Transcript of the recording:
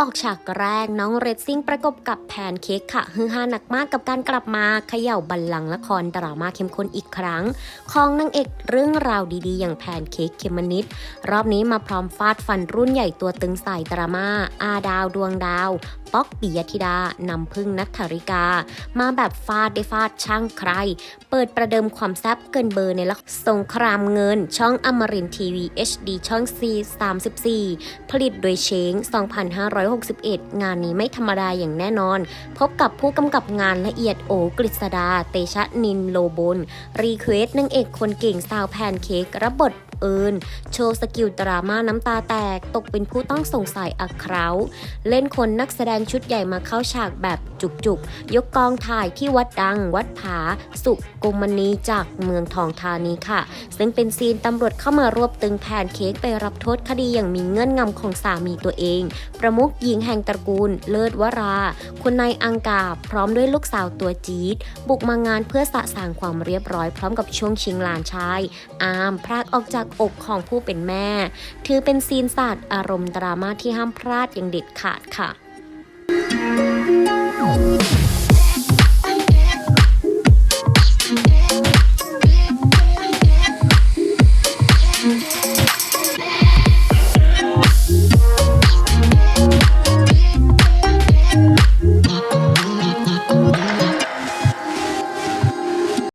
ออกฉากแรกน้องเรซซิ่งประกบกับแพนเค้กค่ะฮือฮาหนักมากกับการกลับมาเขย่าบัลลังก์ละครดราม่าเข้มข้นอีกครั้ง ของนางเอกเรื่องราวดีๆ อย่างแพนเค้กเคมมะนิดรอบนี้มาพร้อมฟาดฟันรุ่นใหญ่ตัวตึงสายดราม่าอาดาวดวงดาว ป๊อกปิยธิดานำพึ่งนัทธริกา มาแบบฟาดได้ฟาดช่างใคร เปิดประเดิมความแซ่บเกินเบอร์ในละครสงครามเงิน ช่องอมรินทีวี HD ช่อง C 34ผลิตโดยเชง 2561 งานนี้ไม่ธรรมดาอย่างแน่นอน พบกับผู้กำกับงานละเอียดโอกฤษดา เตชะนินโลบน รีเควสนางเอกคนเก่งสาวแพนเค้กรับบทเอิญโชว์สกิลดราม่าน้ำตาแตก ตกเป็นผู้ต้องสงสัยอักเคราเล่นคนนักแสดงชุดใหญ่มาเข้าฉากแบบจุกๆ ยกกองถ่ายที่วัดดัง วัดผา สุกุมณีจากเมืองทองธานีค่ะ ซึ่งเป็นซีนตำรวจเข้ามารวบตึงแพนเค้กไปรับโทษคดีอย่างมีเงื่อนงำของสามีตัวเอง ประมุขหญิงแห่งตระกูล เลิศวรา คุณนายอังกาพร้อมด้วยลูกสาวตัวจี๊ดบุกมางานเพื่อสะสางความเรียบร้อยพร้อมกับช่วงชิงหลานชาย อามพรากออกจากอกของผู้เป็นแม่ ถือเป็นซีนศาสตร์อารมณ์ดราม่าที่ห้ามพลาดอย่างเด็ดขาดค่ะ Thank you.